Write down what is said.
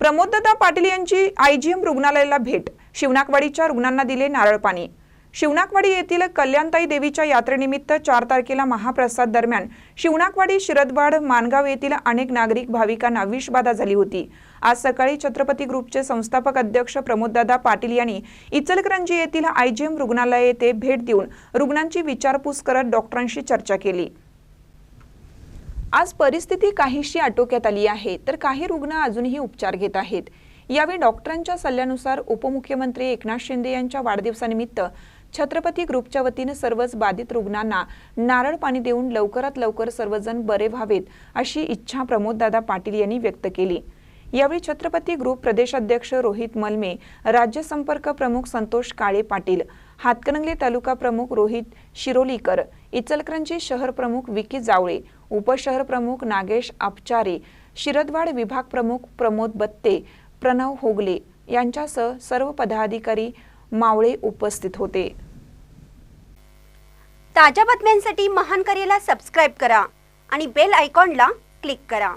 प्रमोददादा पाटील यांची आयजीएम रुग्णालयाला भेट. शिवनाकवाडीच्या रुग्णांना दिले नारळ पाणी. शिवनाकवाडी येथील कल्याणताई देवीच्या यात्रेनिमित्त चार तारखेला महाप्रसाद दरम्यान शिवनाकवाडी शिरदवाड मानगाव येथील अनेक नागरिक भाविकांना विषबाधा झाली होती. आज सकाळी छत्रपती ग्रुपचे संस्थापक अध्यक्ष प्रमोददादा पाटील यांनी इचलकरंजी येथील आयजीएम रुग्णालय येथे भेट देऊन रुग्णांची विचारपूस करत डॉक्टरांशी चर्चा केली. आज परिस्थिती काहीशी आटोक्यात आली आहे तर काही रुग्ण अजूनही उपचार घेत आहेत. यावेळी डॉक्टरांच्या सल्ल्यानुसार उपमुख्यमंत्री एकनाथ शिंदे यांच्या वाढदिवसानिमित्त छत्रपती ग्रुपच्या वतीनं सर्वच बाधित रुग्णांना नारळ पाणी देऊन लवकरात लवकर सर्वजण बरे व्हावेत अशी इच्छा प्रमोददादा पाटील यांनी व्यक्त केली. यावेळी छत्रपती ग्रुप प्रदेशाध्यक्ष रोहित मलमे राज्य संपर्क प्रमुख संतोष काळे पाटील हातकणंगले तालुका प्रमुख रोहित शिरोलीकर इचलकरंजी शहर प्रमुख विकी जावळे उपशहर प्रमुख नागेश आपचारे शिरदवाड विभाग प्रमुख प्रमोद बत्ते प्रणव होगले यांच्यासह सर्व पदाधिकारी मावळे उपस्थित होते. ताज्या बातम्यांसाठी महान करेला सबस्क्राईब करा आणि बेल आयकॉनला क्लिक करा.